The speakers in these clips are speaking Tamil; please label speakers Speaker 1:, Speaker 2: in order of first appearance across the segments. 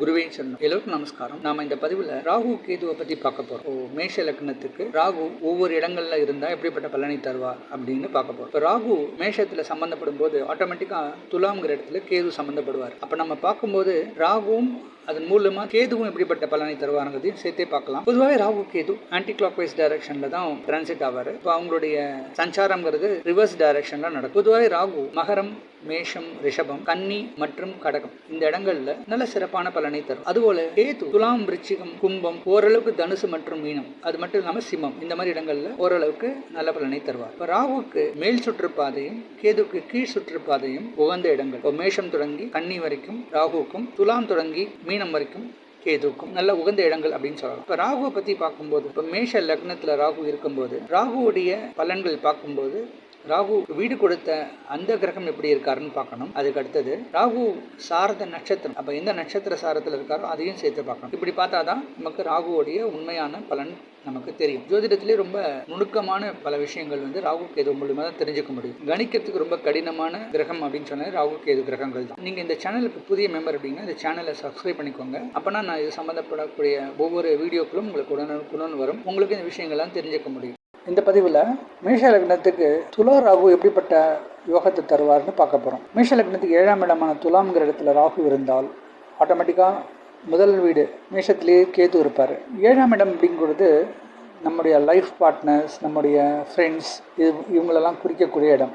Speaker 1: குருவே சரணம். எல்லோருக்கும் நமஸ்காரம். நாம இந்த பதிவுல ராகு கேதுவை பத்தி பார்க்க போறோம். ஓ, மேஷ லக்னத்துக்கு ராகு ஒவ்வொரு இடங்கள்ல இருந்தா எப்படிப்பட்ட பலனை தருவார் அப்படின்னு பார்க்க போறோம். இப்போ ராகு மேஷத்துல சம்பந்தப்படும் போது ஆட்டோமேட்டிக்கா துலாம்ங்கிற இடத்துல கேது சம்பந்தப்படுவார். அப்ப நம்ம பார்க்கும்போது ராகுவும் அதன் மூலமா கேதுவும் எப்படிப்பட்ட பலனை தருவாருங்கிறதையும் சேர்த்தே பார்க்கலாம். பொதுவாகவே Rahu Ketu anti clock wise டைரக்ஷன்ல தான் டிரான்சிட் ஆவார். இப்போ அவங்களுடைய சஞ்சாரம்ங்கிறது ரிவர்ஸ் டைரக்ஷன்ல நடக்கும். பொதுவாகவே ராகு மகரம் மேஷம் ரிஷபம் கன்னி மற்றும் கடகம். இந்த இடங்கள்ல நல்ல சிறப்பான பலனை தரும். அதுபோல கேது துலாம் விருச்சிகம் கும்பம் ஓரளவுக்கு தனுசு மற்றும் மீனம். அது மட்டும் இல்லாம சிம்மம். இந்த மாதிரி இடங்கள்ல ஓரளவுக்கு நல்ல பலனை தருவார். இப்போ ராகுக்கு மேல் சுற்றுப்பாதையும் கேதுக்கு கீழ் சுற்றுப்பாதையும் உகந்த இடங்கள். இப்போ மேஷம் தொடங்கி கன்னி வரைக்கும் ராகுக்கும் துலாம் தொடங்கி மீனம் வரைக்கும் கேதுக்கும் நல்ல உகந்த இடங்கள் அப்படின்னு சொல்லலாம். இப்போ ராகுவை பற்றி பார்க்கும்போது இப்போ மேஷ லக்னத்தில் ராகு இருக்கும்போது ராகுவுடைய பலன்கள் பார்க்கும்போது ராகு வீடு கொடுத்த அந்த கிரகம் எப்படி இருக்காருன்னு பார்க்கணும். அதுக்கு அடுத்தது ராகு சாரத நட்சத்திரம். அப்போ எந்த நட்சத்திர சாரத்தில் இருக்காரோ அதையும் சேர்த்து பார்க்கணும். இப்படி பார்த்தா தான் நமக்கு ராகுவோடைய உண்மையான பலன் நமக்கு தெரியும். ஜோதிடத்திலே ரொம்ப நுணுக்கமான பல விஷயங்கள் வந்து ராகு கேது மூலியமா தான் தெரிஞ்சுக்க முடியும். கணிக்கிறதுக்கு ரொம்ப கடினமான கிரகம் அப்படின்னு சொன்னால் ராகு கேது கிரகங்கள் தான். நீங்கள் இந்த சேனலுக்கு புதிய மெம்பர் அப்படின்னா இந்த சேனலை சப்ஸ்கிரைப் பண்ணிக்கோங்க. அப்போனா நான் இது சம்மந்தப்படக்கூடிய ஒவ்வொரு வீடியோக்களும் உங்களுக்கு உடனுக்குடன் வரும். உங்களுக்கு இந்த விஷயங்கள்லாம் தெரிஞ்சுக்க முடியும். இந்த பதிவில் மேஷ லக்னத்துக்கு துலா ராகு எப்படிப்பட்ட யோகத்தை தருவார்னு பார்க்க போகிறோம் மேஷ லக்னத்துக்கு ஏழாம் இடமான துலாம்ங்கிற இடத்துல ராகு இருந்தால் ஆட்டோமேட்டிக்காக முதல் வீடு மேஷத்திலேயே கேது இருப்பார். ஏழாம் இடம் அப்படிங்கிறது நம்முடைய லைஃப் பார்ட்னர்ஸ் நம்முடைய ஃப்ரெண்ட்ஸ் இது இவங்களெல்லாம் குறிக்கக்கூடிய இடம்.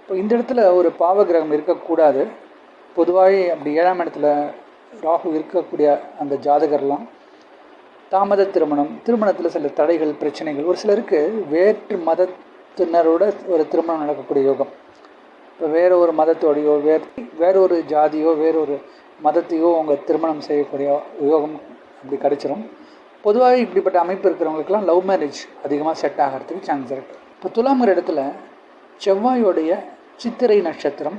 Speaker 1: இப்போ இந்த இடத்துல ஒரு பாவ கிரகம் இருக்கக்கூடாது. பொதுவாகவே அப்படி ஏழாம் இடத்துல ராகு இருக்கக்கூடிய அந்த ஜாதகர்லாம் தாமத திருமணம் திருமணத்தில் சில தடைகள் பிரச்சனைகள். ஒரு சிலருக்கு வேற்று மதத்தினரோட ஒரு திருமணம் நடக்கக்கூடிய யோகம். இப்போ வேறு ஒரு மதத்தோடையோ வேற வேற ஒரு ஜாதியோ வேற ஒரு மதத்தையோ அவங்க திருமணம் செய்யக்கூடிய யோகம் அப்படி கிடைச்சிரும். பொதுவாக இப்படிப்பட்ட அமைப்பு இருக்கிறவங்களுக்கெல்லாம் லவ் மேரேஜ் அதிகமாக செட் ஆகிறதுக்கு சான்ஸ் இருக்குது இப்போ துலாமுற இடத்துல செவ்வாயோடைய சித்திரை நட்சத்திரம்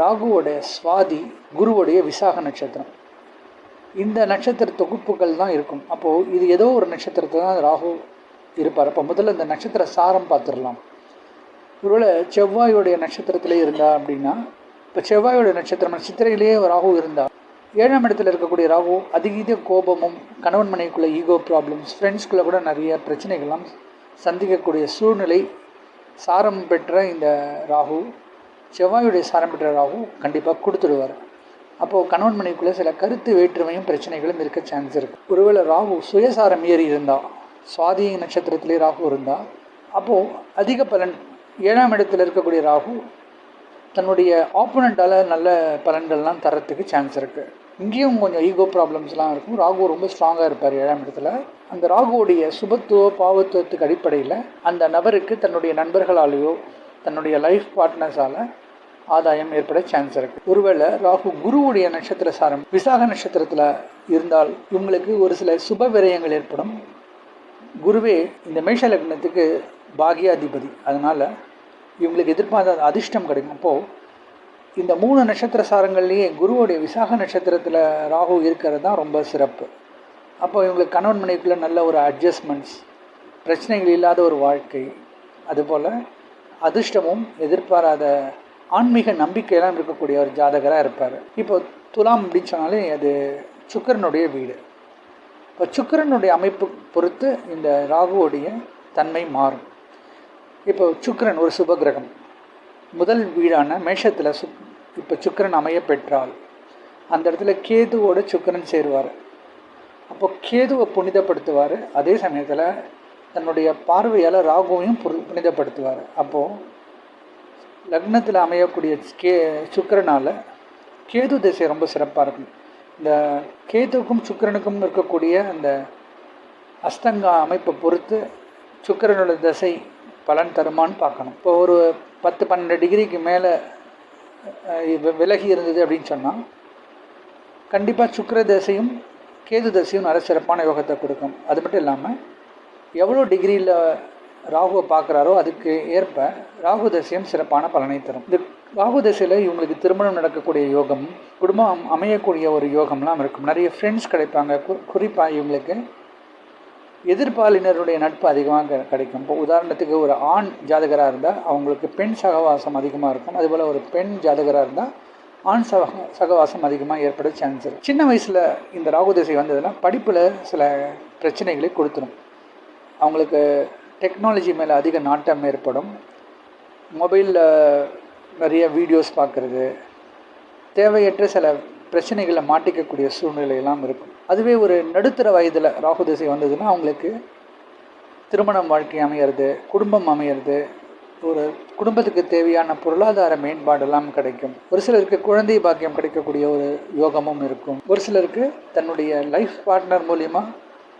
Speaker 1: ராகுவோடைய சுவாதி குருவோடைய விசாக நட்சத்திரம். இந்த நட்சத்திர தொகுப்புகள் தான் இருக்கும். அப்போது இது ஏதோ ஒரு நட்சத்திரத்தை தான் ராகு இருப்பார். அப்போ முதல்ல இந்த நட்சத்திர சாரம் பார்த்துடலாம். ஒருவேளை செவ்வாயோடைய நட்சத்திரத்திலே இருந்தா அப்படின்னா இப்போ செவ்வாயோடைய நட்சத்திரம் சித்திரையிலேயே ராகு இருந்தால் ஏழாம் இடத்துல இருக்கக்கூடிய ராகு அதிகீத கோபமும் கணவன் மனைக்குள்ளே ஈகோ ப்ராப்ளம்ஸ் ஃப்ரெண்ட்ஸ்குள்ளே கூட நிறைய பிரச்சனைகள்லாம் சந்திக்கக்கூடிய சூழ்நிலை சாரம் பெற்ற இந்த ராகு செவ்வாயுடைய சாரம் பெற்ற ராகு கண்டிப்பாக கொடுத்துடுவார். அப்போது கணவன் மனைவிக்குள்ளே சில கருத்து வேற்றுமையும் பிரச்சனைகளும் இருக்க சான்ஸ் இருக்குது ஒருவேளை ராகு சுயசாரம் ஏறி இருந்தால் சுவாதி நட்சத்திரத்திலே ராகு இருந்தால் அப்போது அதிக பலன் ஏழாம் இடத்தில் இருக்கக்கூடிய ராகு தன்னுடைய ஆப்போனண்ட்டால் நல்ல பலன்கள்லாம் தரத்துக்கு சான்ஸ் இருக்குது இங்கேயும் கொஞ்சம் ஈகோ ப்ராப்ளம்ஸ்லாம் இருக்கும். ராகு ரொம்ப ஸ்ட்ராங்காக இருப்பார் ஏழாம் இடத்துல. அந்த ராகுவுடைய சுபத்துவ பாவத்துவத்துக்கு அடிப்படையில் அந்த நபருக்கு தன்னுடைய நண்பர்களாலேயோ தன்னுடைய லைஃப் பார்ட்னர்ஸால் ஆதாயம் ஏற்பட சான்ஸ் இருக்குது ஒருவேளை ராகு குருவுடைய நட்சத்திர சாரம் விசாக நட்சத்திரத்தில் இருந்தால் இவங்களுக்கு ஒரு சில சுப விரயங்கள் ஏற்படும். குருவே இந்த மேஷ லக்னத்துக்கு பாகியாதிபதி. அதனால் இவங்களுக்கு எதிர்பார்த்த அதிர்ஷ்டம் கிடைக்கும். அப்போது இந்த மூணு நட்சத்திர சாரங்கள்லேயே குருவுடைய விசாக நட்சத்திரத்தில் ராகு இருக்கிறது தான் ரொம்ப சிறப்பு. அப்போ இவங்களுக்கு கணவன் மனைவிக்குள்ளே நல்ல ஒரு அட்ஜஸ்ட்மெண்ட்ஸ் பிரச்சனைகள் இல்லாத ஒரு வாழ்க்கை. அதுபோல் அதிர்ஷ்டமும் எதிர்பாராத ஆன்மீக நம்பிக்கையெல்லாம் இருக்கக்கூடிய ஒரு ஜாதகராக இருப்பார். இப்போ துலாம் அப்படின்னு சொன்னாலே அது சுக்கரனுடைய வீடு. இப்போ சுக்கரனுடைய அமைப்பு பொறுத்து இந்த ராகுவோடைய தன்மை மாறும். இப்போ சுக்கிரன் ஒரு சுபகிரகம் முதல் வீடான மேஷத்தில் சு இப்போ சுக்கிரன் அமைய பெற்றால் அந்த இடத்துல கேதுவோட சுக்கிரன் சேருவார். அப்போ கேதுவை புனிதப்படுத்துவார். அதே சமயத்தில் தன்னுடைய பார்வையால் ராகுவையும் புனிதப்படுத்துவார். அப்போது லக்னத்தில் அமையக்கூடிய கே சுக்கிரனால் கேது திசை ரொம்ப சிறப்பாக இருக்கும். இந்த கேதுக்கும் சுக்கிரனுக்கும் இருக்கக்கூடிய அந்த அஸ்தங்க அமைப்பை பொறுத்து சுக்கரனோட திசை பலன் தருமான்னு பார்க்கணும். இப்போ ஒரு பத்து பன்னெண்டு டிகிரிக்கு மேலே விலகி இருந்தது அப்படின்னு சொன்னால் கண்டிப்பாக சுக்கர தசையும் கேது தசையும் நல்ல சிறப்பான யோகத்தை கொடுக்கும். அது மட்டும் இல்லாமல் எவ்வளோ டிகிரியில் ராகுவை பார்க்குறாரோ அதுக்கு ஏற்ப ராகு தசையும் சிறப்பான பலனை தரும். இந்த ராகு தசையில் இவங்களுக்கு திருமணம் நடக்கக்கூடிய யோகம் குடும்பம் அமையக்கூடிய ஒரு யோகம்லாம் இருக்கும். நிறைய ஃப்ரெண்ட்ஸ் கிடைப்பாங்க. குறிப்பாக இவங்களுக்கு எதிர்பாலினருடைய நட்பு அதிகமாக கிடைக்கும். இப்போ உதாரணத்துக்கு ஒரு ஆண் ஜாதகராக இருந்தால் அவங்களுக்கு பெண் சகவாசம் அதிகமாக இருக்கும். அதுபோல் ஒரு பெண் ஜாதகராக இருந்தால் ஆண் சக சகவாசம் அதிகமாக ஏற்பட சான்ஸ் இருக்குது சின்ன வயசில் இந்த ராகு திசை வந்ததுன்னா படிப்பில் சில பிரச்சனைகளை கொடுத்துரும். அவங்களுக்கு டெக்னாலஜி மேலே அதிக நாட்டம் ஏற்படும். மொபைலில் நிறைய வீடியோஸ் பார்க்குறது. தேவையற்ற சில பிரச்சனைகளை மாட்டிக்கக்கூடிய சூழ்நிலை எல்லாம் இருக்கும். அதுவே ஒரு நடுத்தர வயதில் ராகு திசை வந்ததுன்னா அவங்களுக்கு திருமணம் வாழ்க்கை அமையிறது குடும்பம் அமையிறது ஒரு குடும்பத்துக்கு தேவையான பொருளாதார மேம்பாடெல்லாம் கிடைக்கும். ஒரு சிலருக்கு குழந்தை பாக்கியம் கிடைக்கக்கூடிய ஒரு யோகமும் இருக்கும். ஒரு சிலருக்கு தன்னுடைய லைஃப் பார்ட்னர் மூலிமா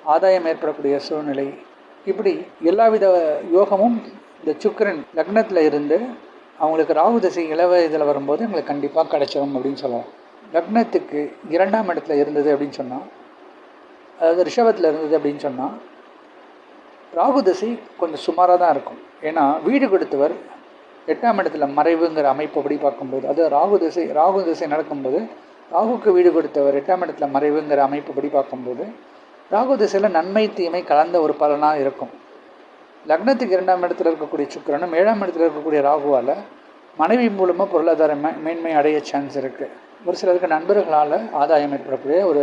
Speaker 1: ஆதாயம் ஏற்படக்கூடிய சூழ்நிலை இப்படி எல்லாவித யோகமும் இந்த சுக்கரன் லக்னத்தில் இருந்து அவங்களுக்கு ராகு திசை இளவ இதில் வரும்போது எங்களுக்கு கண்டிப்பாக கிடைச்சிடும் அப்படின்னு சொல்லலாம் லக்னத்துக்கு இரண்டாம் இடத்துல இருந்தது அப்படின்னு சொன்னால் அதாவது ரிஷபத்தில் இருந்தது அப்படின்னு சொன்னால் ராகு திசை கொஞ்சம் சுமாராக தான் இருக்கும். ஏன்னா வீடு கொடுத்தவர் எட்டாம் இடத்துல மறைவுங்கிற அமைப்பு அப்படி பார்க்கும்போது அது ராகு திசை ராகு திசை நடக்கும்போது ராகுக்கு வீடு கொடுத்தவர் எட்டாம் இடத்துல மறைவுங்கிற அமைப்பு படி பார்க்கும்போது ராகு திசையில் நன்மை தீமை கலந்த ஒரு பலனாக இருக்கும். லக்னத்துக்கு இரண்டாம் இடத்துல இருக்கக்கூடிய சுக்கிரனும் ஏழாம் இடத்துல இருக்கக்கூடிய ராகுவால் மனைவி மூலமாக பொருளாதார மே மேன்மை அடைய சான்ஸ் இருக்குது ஒரு சிலருக்கு நண்பர்களால் ஆதாயம் ஏற்படக்கூடிய ஒரு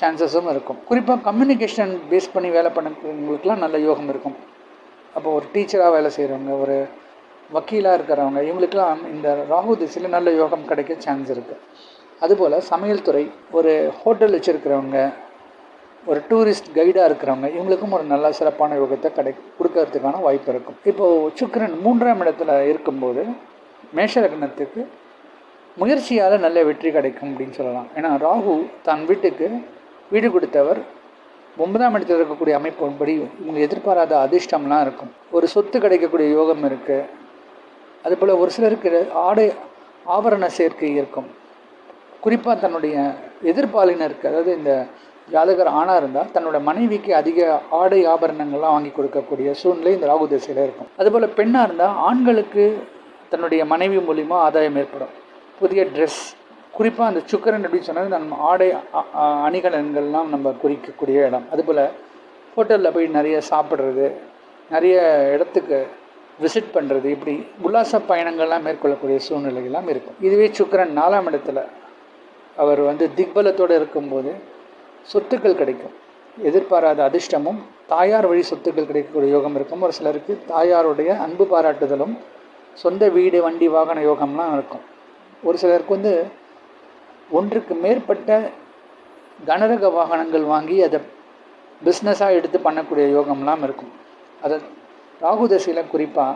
Speaker 1: சான்சஸும் இருக்கும். குறிப்பாக கம்யூனிகேஷன் பேஸ் பண்ணி வேலை பண்ணக்கூடியவங்களுக்குலாம் நல்ல யோகம் இருக்கும். அப்போ ஒரு டீச்சராக வேலை செய்கிறவங்க ஒரு வக்கீலாக இருக்கிறவங்க இவங்களுக்கெல்லாம் இந்த ராகு திசையில் நல்ல யோகம் கிடைக்க சான்ஸ் இருக்குது அதுபோல் சமையல் துறை ஒரு ஹோட்டல் வச்சுருக்கிறவங்க ஒரு டூரிஸ்ட் கைடாக இருக்கிறவங்க இவங்களுக்கும் ஒரு நல்ல சிறப்பான யோகத்தை கடை கொடுக்கறதுக்கான வாய்ப்பு இருக்கும். இப்போது சுக்கிரன் மூன்றாம் இடத்துல இருக்கும்போது மேஷ லக்னத்துக்கு முயற்சியால் நல்ல வெற்றி கிடைக்கும் அப்படின்னு சொல்லலாம். ஏன்னா ராகு தன் வீட்டுக்கு வீடு கொடுத்தவர் ஒன்பதாம் இடத்தில் இருக்கக்கூடிய அமைப்பின்படி இவங்க எதிர்பாராத அதிர்ஷ்டம்லாம் இருக்கும். ஒரு சொத்து கிடைக்கக்கூடிய யோகம் இருக்குது அதுபோல் ஒரு சிலருக்கு ஆடை ஆபரண சேர்க்கை இருக்கும். குறிப்பாக தன்னுடைய எதிர்பாலினருக்கு அதாவது இந்த ஜாதகர் ஆணாக இருந்தால் தன்னோட மனைவிக்கு அதிக ஆடை ஆபரணங்கள்லாம் வாங்கி கொடுக்கக்கூடிய சூழ்நிலை இந்த ராகு திசையில் இருக்கும். அதுபோல் பெண்ணாக இருந்தால் ஆண்களுக்கு தன்னுடைய மனைவி மூலிமா ஆதாயம் ஏற்படும். புதிய ட்ரெஸ் குறிப்பாக அந்த சுக்கரன் அப்படின்னு சொன்னால் நம்ம ஆடை அணிகலன்கள்லாம் நம்ம குறிக்கக்கூடிய இடம். அதுபோல் ஹோட்டலில் போய் நிறைய சாப்பிட்றது நிறைய இடத்துக்கு விசிட் பண்ணுறது இப்படி உல்லாச பயணங்கள்லாம் மேற்கொள்ளக்கூடிய சூழ்நிலைகள்லாம் இருக்கும். இதுவே சுக்கரன் நாலாம் இடத்துல அவர் வந்து திக்பலத்தோடு இருக்கும்போது சொத்துக்கள் கிடைக்கும். எதிர்பாராத அதிர்ஷ்டமும் தாயார் வழி சொத்துக்கள் கிடைக்கக்கூடிய யோகம் இருக்கும். ஒரு சிலருக்கு தாயாருடைய அன்பு பாராட்டுதலும் சொந்த வீடு வண்டி வாகன யோகம்லாம் இருக்கும். ஒரு சிலருக்கு வந்து ஒன்றுக்கு மேற்பட்ட கனரக வாகனங்கள் வாங்கி அதை பிஸ்னஸாக எடுத்து பண்ணக்கூடிய யோகம்லாம் இருக்கும். அது ராகு தசையில் குறிப்பாக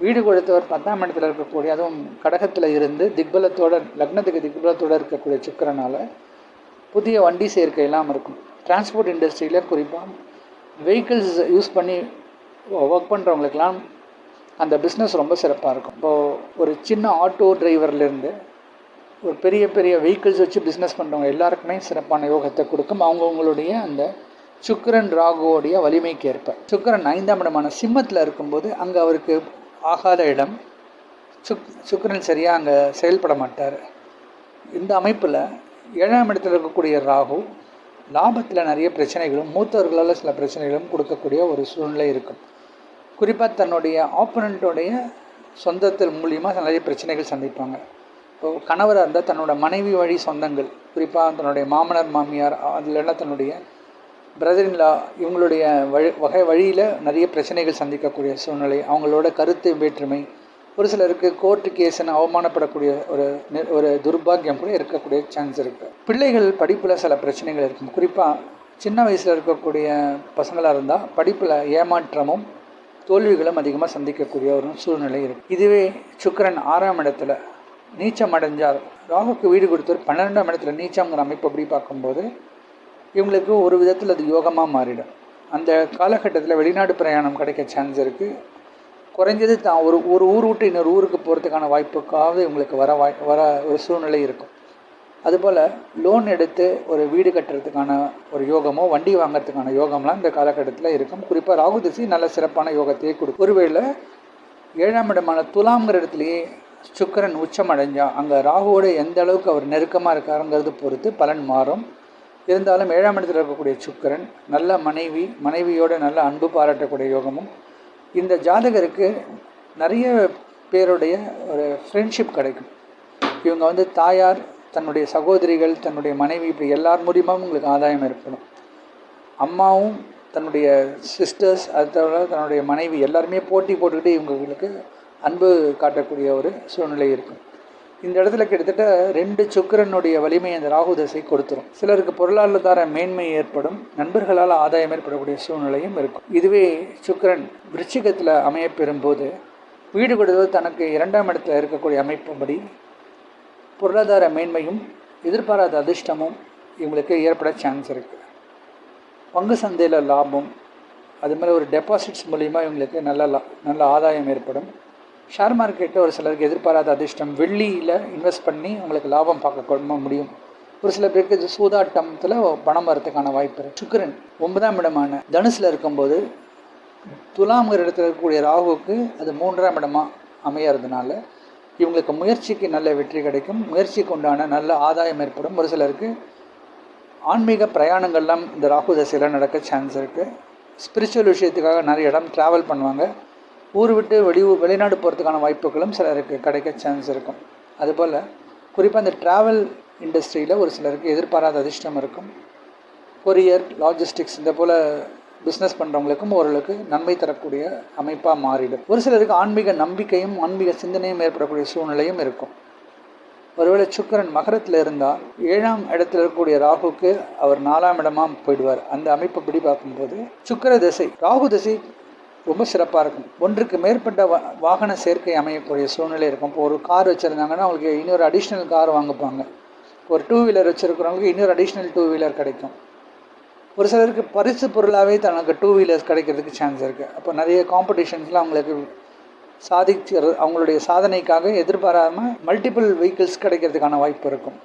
Speaker 1: வீடு கொடுத்தவர் பத்தாம் இடத்துல இருக்கக்கூடிய அதுவும் கடகத்தில் இருந்து திக்பலத்தோட லக்னத்துக்கு திக்பலத்தோடு இருக்கக்கூடிய சுக்கரனால் புதிய வண்டி சேர்க்கையெல்லாம் இருக்கும். டிரான்ஸ்போர்ட் இண்டஸ்ட்ரியில் குறிப்பாக வெஹிக்கிள்ஸ் யூஸ் பண்ணி ஒர்க் பண்ணுறவங்களுக்கெல்லாம் அந்த பிஸ்னஸ் ரொம்ப சிறப்பாக இருக்கும். இப்போது ஒரு சின்ன ஆட்டோ டிரைவர்லேருந்து ஒரு பெரிய பெரிய வெஹிக்கிள்ஸ் வச்சு பிஸ்னஸ் பண்ணுறவங்க எல்லாருக்குமே சிறப்பான யோகத்தை கொடுக்கும். அவங்கவுங்களுடைய அந்த சுக்கிரன் ராகுவோடைய வலிமைக்கு ஏற்ப சுக்கிரன் ஐந்தாம் இடமான சிம்மத்தில் இருக்கும்போது அங்கே அவருக்கு ஆகாத இடம். சுக் சுக்கிரன் சரியாக அங்கே செயல்பட மாட்டார். இந்த அமைப்பில் ஏழாம் இடத்தில் இருக்கக்கூடிய ராகு லாபத்தில் நிறைய பிரச்சனைகளும் மூத்தவர்களால் சில பிரச்சனைகளும் கொடுக்கக்கூடிய ஒரு சூழ்நிலை இருக்கும். குறிப்பாக தன்னுடைய ஆப்பனண்ட்டோடைய சொந்தத்தில் மூலியமாக நிறைய பிரச்சனைகள் சந்திப்பாங்க. இப்போ கணவராக இருந்தால் தன்னோட மனைவி வழி சொந்தங்கள் குறிப்பாக தன்னுடைய மாமனார் மாமியார் அதிலெல்லாம் தன்னுடைய பிரதரின்லா இவங்களுடைய வழி வகை வழியில் நிறைய பிரச்சனைகள் சந்திக்கக்கூடிய சூழ்நிலை அவங்களோட கருத்து வேற்றுமை ஒரு சிலருக்கு கோர்ட்டு கேஸ்னு அவமானப்படக்கூடிய ஒரு நெ- ஒரு துர்பாக்கியம் கூட இருக்கக்கூடிய சான்ஸ் இருக்குது பிள்ளைகள் படிப்பில் சில பிரச்சனைகள் இருக்கும். குறிப்பாக சின்ன வயசில் இருக்கக்கூடிய பசங்களாக இருந்தால் படிப்பில் ஏமாற்றமும் தோல்விகளும் அதிகமாக சந்திக்கக்கூடிய ஒரு சூழ்நிலை இருக்குது இதுவே சுக்கிரன் ஆறாம் இடத்துல நீச்சம் அடைஞ்சார். ராகுக்கு வீடு கொடுத்தவர் பன்னிரெண்டாம் இடத்துல நீச்சம்ங்கிற அமைப்பு அப்படி பார்க்கும்போது இவங்களுக்கு ஒரு விதத்தில் அது யோகமாக மாறிடும். அந்த காலகட்டத்தில் வெளிநாடு பிரயாணம் கிடைக்க சான்ஸ் இருக்குது குறைஞ்சது தான் ஒரு ஒரு ஊர் விட்டு இன்னொரு ஊருக்கு போகிறதுக்கான வாய்ப்புக்காவது இவங்களுக்கு வர வாய் வர ஒரு சூழ்நிலை இருக்கும். அதுபோல் லோன் எடுத்து ஒரு வீடு கட்டுறதுக்கான ஒரு யோகமோ வண்டி வாங்குறதுக்கான யோகம்லாம் இந்த காலகட்டத்தில் இருக்கும். குறிப்பாக ராகு திசை நல்ல சிறப்பான யோகத்தையே கொடுக்கும். ஒருவேளை ஏழாம் இடமான துலாம்ங்கிற இடத்துலையே சுக்கிரன் உச்சம் அடைஞ்சா அங்கே ராகுவோட எந்த அளவுக்கு அவர் நெருக்கமாக இருக்காருங்கிறது பொறுத்து பலன் மாறும். இருந்தாலும் ஏழாம் இடத்தில் இருக்கக்கூடிய சுக்கிரன் நல்ல மனைவி மனைவியோட நல்ல அன்பு பாராட்டக்கூடிய யோகமும் இந்த ஜாதகருக்கு நிறைய பேருடைய ஒரு ஃப்ரெண்ட்ஷிப் கிடைக்கும். இவங்க வந்து தாயார் தன்னுடைய சகோதரிகள் தன்னுடைய மனைவி இப்படி எல்லார் மூலியமாகவும் உங்களுக்கு ஆதாயம் ஏற்படும். அம்மாவும் தன்னுடைய சிஸ்டர்ஸ் அது தவிர தன்னுடைய மனைவி எல்லாருமே போட்டி போட்டுக்கிட்டு இவங்களுக்கு அன்பு காட்டக்கூடிய ஒரு சூழ்நிலை இருக்கும். இந்த இடத்துல கிட்டத்தட்ட ரெண்டு சுக்கிரனுடைய வலிமை அந்த ராகு தசை கொடுத்துரும். சிலருக்கு பொருளாதார மேன்மை ஏற்படும் நண்பர்களால் ஆதாயம் ஏற்படக்கூடிய சூழ்நிலையும் இருக்கும். இதுவே சுக்கிரன் விருச்சிகத்தில் அமைய பெறும்போது வீடு கொடுத்தது தனக்கு இரண்டாம் இடத்துல இருக்கக்கூடிய அமைப்பும்படி பொருளாதார மேன்மையும் எதிர்பாராத அதிர்ஷ்டமும் இவங்களுக்கு ஏற்பட சான்ஸ் இருக்குது பங்கு சந்தையில் லாபம் அது மாதிரி ஒரு டெபாசிட்ஸ் மூலிமா இவங்களுக்கு நல்ல லா நல்ல ஆதாயம் ஏற்படும். ஷேர் மார்க்கெட்டில் ஒரு சிலருக்கு எதிர்பாராத அதிர்ஷ்டம். வெள்ளியில் இன்வெஸ்ட் பண்ணி உங்களுக்கு லாபம் பார்க்க முடியும். ஒரு சில பேருக்கு இது சூதாட்டத்தில் பணம் வரதுக்கான வாய்ப்பு இருக்குது சுக்கரன் ஒன்பதாம் இடமான தனுசில் இருக்கும்போது துலாம்ங்கிற இடத்துல இருக்கக்கூடிய ராகுவுக்கு அது மூன்றாம் இடமாக அமையறதுனால இவங்களுக்கு முயற்சிக்கு நல்ல வெற்றி கிடைக்கும். முயற்சிக்கு உண்டான நல்ல ஆதாயம் ஏற்படும். ஒரு சிலருக்கு ஆன்மீக பிரயாணங்கள்லாம் இந்த ராகு தசையில் நடக்க சான்ஸ் இருக்குது ஸ்பிரிச்சுவல் விஷயத்துக்காக நிறைய இடம் ட்ராவல் பண்ணுவாங்க. ஊர் விட்டு வெளி வெளிநாடு போகிறதுக்கான வாய்ப்புகளும் சிலருக்கு கிடைக்க சான்ஸ் இருக்கும். அதுபோல் குறிப்பாக இந்த ட்ராவல் இண்டஸ்ட்ரியில் ஒரு சிலருக்கு எதிர்பாராத அதிர்ஷ்டம் இருக்கும். கொரியர் லாஜிஸ்டிக்ஸ் இந்த போல் பிஸ்னஸ் பண்ணுறவங்களுக்கும் ஓரளவுக்கு நன்மை தரக்கூடிய அமைப்பாக மாறிடும். ஒரு சிலருக்கு ஆன்மீக நம்பிக்கையும் ஆன்மீக சிந்தனையும் ஏற்படக்கூடிய சூழ்நிலையும் இருக்கும். ஒருவேளை சுக்கரன் மகரத்தில் இருந்தால் ஏழாம் இடத்துல இருக்கக்கூடிய ராகுக்கு அவர் நாலாம் இடமாக போயிடுவார். அந்த அமைப்புப்படி பார்க்கும்போது சுக்கிர திசை ராகு திசை ரொம்ப சிறப்பாக இருக்கும். ஒன்றுக்கு மேற்பட்ட வாகன சேர்க்கை அமையக்கூடிய சூழ்நிலை இருக்கும். இப்போ ஒரு கார் வச்சுருந்தாங்கன்னா அவங்களுக்கு இன்னொரு அடிஷ்னல் கார் வாங்கிப்பாங்க. ஒரு டூ வீலர் வச்சுருக்கிறவங்களுக்கு இன்னொரு அடிஷ்னல் டூ வீலர் கிடைக்கும். ஒரு சிலருக்கு பரிசு பொருளாகவே தனக்கு டூ வீலர்ஸ் கிடைக்கிறதுக்கு சான்ஸ் இருக்குது அப்போ நிறைய காம்படிஷன்ஸில் அவங்களுக்கு சாதிச்சு அவங்களுடைய சாதனைக்காக எதிர்பாராமல் மல்டிபிள் வெஹிக்கிள்ஸ் கிடைக்கிறதுக்கான வாய்ப்பு இருக்கும்.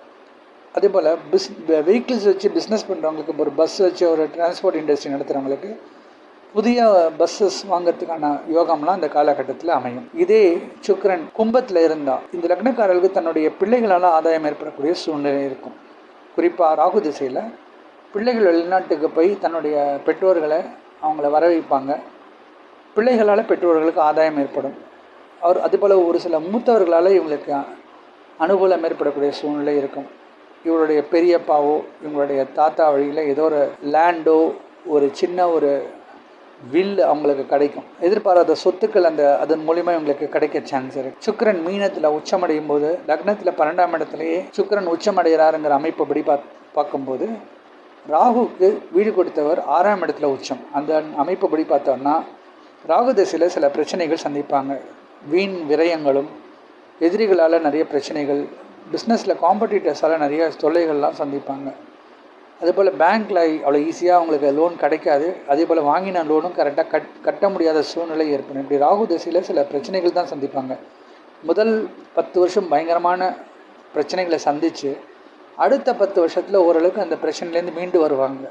Speaker 1: அதே போல் பிஸ் வெஹிக்கிள்ஸ் வச்சு பிஸ்னஸ் பண்ணுறவங்களுக்கு ஒரு பஸ் வச்சு ஒரு டிரான்ஸ்போர்ட் இண்டஸ்ட்ரி நடத்துகிறவங்களுக்கு புதிய பஸ்ஸஸ் வாங்கிறதுக்கான யோகம்லாம் இந்த காலகட்டத்தில் அமையும். இதே சுக்ரன் கும்பத்தில் இருந்தால் இந்த லக்னக்காரர்களுக்கு தன்னுடைய பிள்ளைகளால் ஆதாயம் ஏற்படக்கூடிய சூழ்நிலை இருக்கும். குறிப்பாக ராகு திசையில் பிள்ளைகள் வெளிநாட்டுக்கு போய் தன்னுடைய பெற்றோர்களை அவங்கள வர வைப்பாங்க பிள்ளைகளால் பெற்றோர்களுக்கு ஆதாயம் ஏற்படும். அவர் அதுபோல் ஒரு சில மூத்தவர்களால் இவங்களுக்கு அனுகூலம் ஏற்படக்கூடிய சூழ்நிலை இருக்கும். இவருடைய பெரியப்பாவோ இவங்களுடைய தாத்தா வழியில் ஏதோ ஒரு லேண்டோ ஒரு சின்ன ஒரு வில் அவங்களுக்கு கிடைக்கும். எதிர்பாராத சொத்துக்கள் அந்த அதன் மூலிமா இவங்களுக்கு கிடைக்க சான்ஸ் இருக்கு. சுக்கரன் மீனத்தில் உச்சமடையும் போது லக்னத்தில் பன்னெண்டாம் இடத்துலையே சுக்கிரன் உச்சமடைகிறாருங்கிற அமைப்புப்படி பாத் பார்க்கும்போது ராகுக்கு வீடு கொடுத்தவர் ஆறாம் இடத்துல உச்சம். அந்த அமைப்புப்படி பார்த்தோம்னா ராகு திசையில் சில பிரச்சனைகள் சந்திப்பாங்க. வீண் விரயங்களும் எதிரிகளால் நிறைய பிரச்சனைகள் பிஸ்னஸில் காம்படிட்டர்ஸால் நிறைய தொல்லைகள்லாம் சந்திப்பாங்க. அதேபோல் பேங்க்கில் அவ்வளோ ஈஸியாக அவங்களுக்கு லோன் கிடைக்காது. அதே போல் வாங்கின லோனும் கரெக்டாக கட் கட்ட முடியாத சூழ்நிலை ஏற்படும். இப்படி ராகு திசையில் சில பிரச்சனைகள் தான் சந்திப்பாங்க. முதல் பத்து வருஷம் பயங்கரமான பிரச்சனைகளை சந்தித்து அடுத்த பத்து வருஷத்தில் ஓரளவுக்கு அந்த பிரச்சனையிலேருந்து மீண்டு வருவாங்க.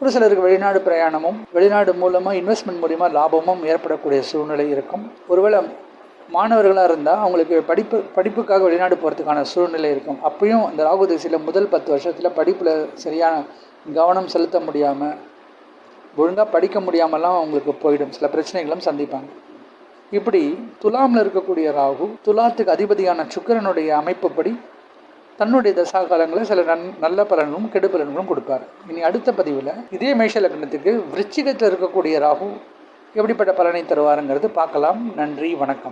Speaker 1: ஒரு சிலருக்கு வெளிநாடு பிரயாணமும் வெளிநாடு மூலமாக இன்வெஸ்ட்மெண்ட் மூலிமா லாபமும் ஏற்படக்கூடிய சூழ்நிலை இருக்கும். ஒருவேளை மாணவர்களாக இருந்தால் அவங்களுக்கு படிப்பு படிப்புக்காக வெளிநாடு போகிறதுக்கான சூழ்நிலை இருக்கும். அப்பயும் அந்த ராகு திசையில் முதல் பத்து வருஷத்தில் படிப்பில் சரியான கவனம் செலுத்த முடியாமல் ஒழுங்காக படிக்க முடியாமலாம் அவங்களுக்கு போயிடும். சில பிரச்சனைகளும் சந்திப்பாங்க. இப்படி துலாமில் இருக்கக்கூடிய ராகு துலாத்துக்கு அதிபதியான சுக்கிரனுடைய அமைப்புப்படி தன்னுடைய தசா காலங்களில் சில நன் நல்ல பலன்களும் கெடு பலன்களும் கொடுப்பார். இனி அடுத்த பதிவில் இதே மேஷ லக்னத்துக்கு விருச்சிகத்தில் இருக்கக்கூடிய ராகு எப்படிப்பட்ட பலனை தருவாருங்கிறது பார்க்கலாம். நன்றி வணக்கம்.